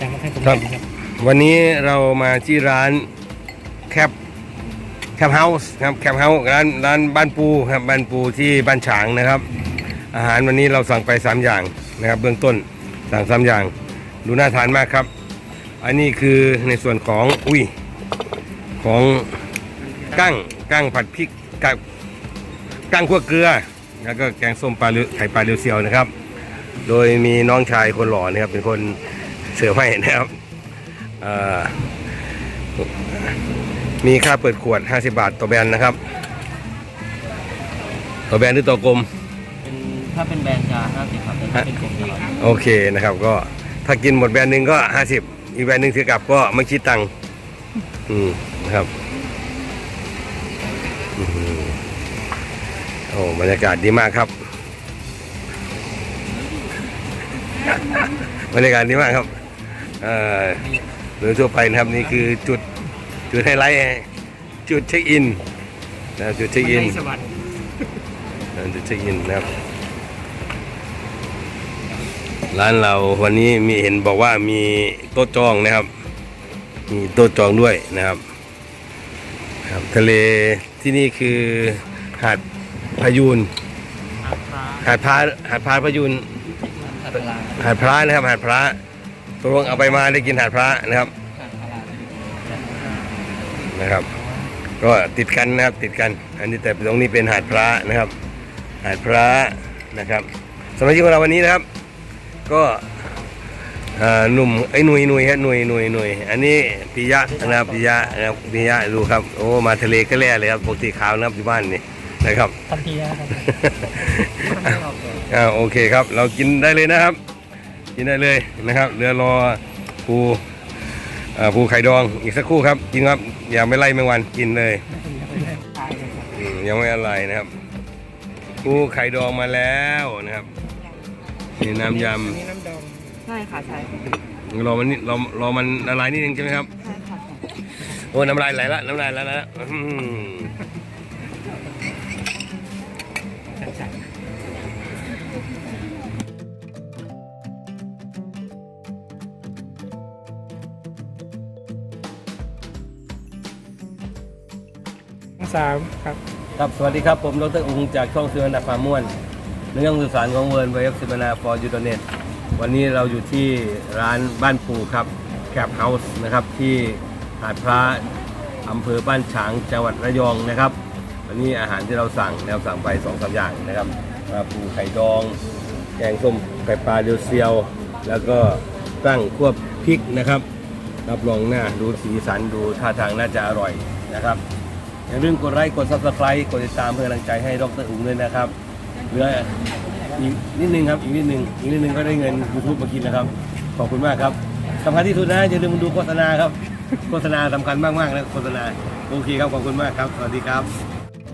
จารย์ก็ให้ผมครับหน่อยนะครับ วันนี้เรามาที่ร้านแคปแคปเฮาส์ครับแคปเฮาส์ร้านร้านบ้านปูครับบ้านปูที่บ้านฉางนะครับ อาหารวันนี้เราสั่งไป 3 อย่างนะครับ เบื้องต้นสั่งสามอย่าง ดูน่าทานมากครับ อันนี้คือในส่วนของอุ้ยของกั้งกั้งผัดพริกกับกั้งคั่วเกลือ แล้วก็แกงส้มปลาเลือไข่ปลาเรียวเซียวนะครับ โดยมีน้องชายคนหล่อนะครับเป็นคน เสิร์ฟให้นะครับเอ่อมีค่าเปิดขวด 50 บาทต่อแบรนด์นะครับ ต่อแบรนด์หรือต่อกลมเป็นถ้าเป็นแบรนด์จะห้าสิบครับแต่ถ้าเป็นกลุ่มจะร้อยโอเคนะครับ ก็ถ้ากินหมดแบรนด์หนึ่งก็ 50 อีกแบรนด์หนึ่งถือกลับก็ไม่คิดตังค์อืมนะครับอื้อหือโอ้บรรยากาศดีมากครับบรรยากาศดีมากครับเอ่อ โดยทั่วไปนะครับนี่คือจุดจุดไฮไลท์จุดเช็คอินนะจุดเช็คอินสวรรค์ร้านจุดเช็คอินนะครับร้านเราวันนี้มีเห็นบอกว่ามีโต๊ะจองนะครับ มีโต๊ะจองด้วยนะครับครับ ทะเลที่นี่คือหาดพายูนอาคาหาดพระหาดพระพายูนอัตลาหาดพระนะครับหาดพระ ตกลงเอาไปมาได้กินหาดพระนะครับอัตลานะครับ ก็ติดกันนะครับติดกัน อันนี้แต่ตรงนี้เป็นหาดพระนะครับ หาดพระนะครับสมาชิกของเราวันนี้นะครับ ก็อ่าหนุ่มไอ้ยหนุยหนุยฮะหนุยหนุยหนุยอันนี้ปิยะนะครับปิยะนะครับปิยะดูครับโอ้มาทะเลก็แล่เลยครับปกติขาวนะครับที่บ้านนี่นะครับทันทีนะครับอ่าโอเคครับ เรากินได้เลยนะครับ กินได้เลยนะครับเรือรอปูอ่าปูไข่ดองอีกสักครู่ครับกินครับอย่าไม่ไล่แมงวันกินเลยอืมยังไม่อะไรนะครับปูไข่ดองมาแล้วนะครับนี่น้ำยใช่ค่ะใช่ำรอมันนิดรอรอมันละลายนิดนึงใช่ไหมครับใช่ค่ะโอ้น้ำลายไหลละน้ำลายไหลละ สามครับ ครับ สวัสดีครับผมดรองค์จากช่องสื่อนาฟาม่วนเรื่องสื่อสารของเวิร์นไวเอฟสิบนาฟอร์ยูโดเนตวันนี้เราอยู่ที่ร้านบ้านปูครับแคปเฮาส์นะครับที่หาดพระอำเภอบ้านฉางจังหวัดระยองนะครับ วันนี้อาหารที่เราสั่งแนวสั่งไปสองสามอย่างนะครับปลาปูไข่ดอง แกงส้มไข่ปลาเดียวเซียว แล้วก็ตั้งควบพริกนะครับ รับรองหน้าดูสีสันดูท่าทางน่าจะอร่อยนะครับ อย่าลืมกดไลค์กด subscribe กดติดตามเพื่อกำลังใจให้ดรอุ๋งด้วยนะครับเหลืออีกนิดนึงครับอีกนิดนึงอีกนิดนึงก็ได้เงิน YouTube มากินนะครับ ขอบคุณมากครับสำคัญที่สุดนะอย่าลืมดูโฆษณาครับโฆษณาสำคัญมากๆนะโฆษณาโอเคครับขอบคุณมากครับสวัสดีครับ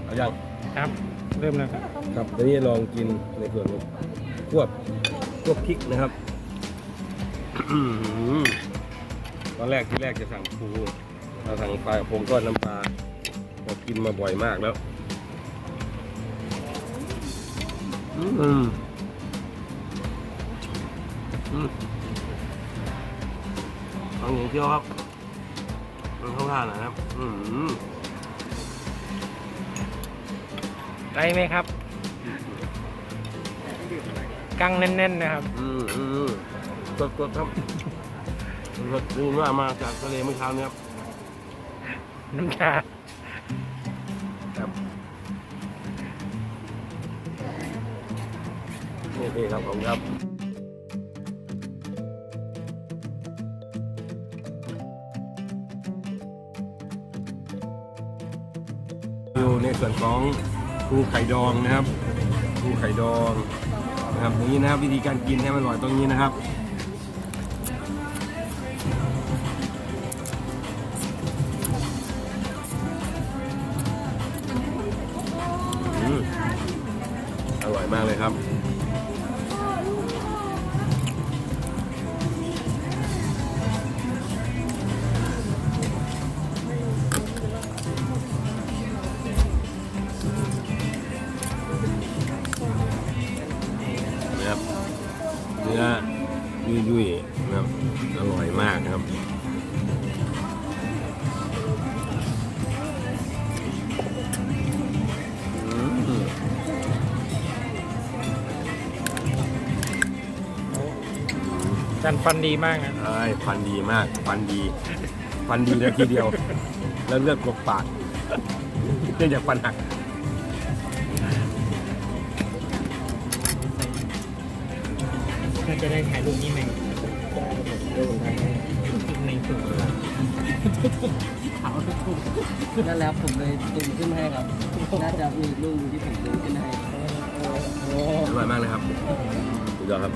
เอาอย่างครับ เริ่มแล้วครับครับตอนนี้ลองกินในส่วนของควบควบพริกนะครับตอนแรกที่แรกจะสั่งปูเราสั่งปลากระพงทอดน้ำปลา เรากินมาบ่อยมากแล้ว อืมอืมเอาอย่างเที่ยวครับมันเข้าท่าหน่อยครับ อืมได้ไหมครับกั้งแน่นๆนะครับ อืมอืมสดสดๆครับสดนี่ว่ามาจากทะเลเมื่อเช้านี้ครับ น้ำชา นี่นี่ครับผมครับอยู่ในส่วนของปูไข่ดองนะครับปูไข่ดองนะครับอย่างนี้นะครับวิธีการกินให้มันอร่อยตรงนี้นะครับอร่อยมากเลยครับ ยุ่ยๆนะครับ อร่อยมากครับจันฟันดีมากนะใช่ฟันดีมากฟันดีฟันดีเลยทีเดียว แล้วเลือดกลบปากเนื่องจากฟันหัก ถ้าจะได้ถ่ายรูปนี้ไหมในสุดนั่นแหล้วผมเลยตูมขึ้นให้ครับ น่าจะมีลูกที่ผมตูมขึ้นให้ อร่อยมากเลยครับสุดยอดครับ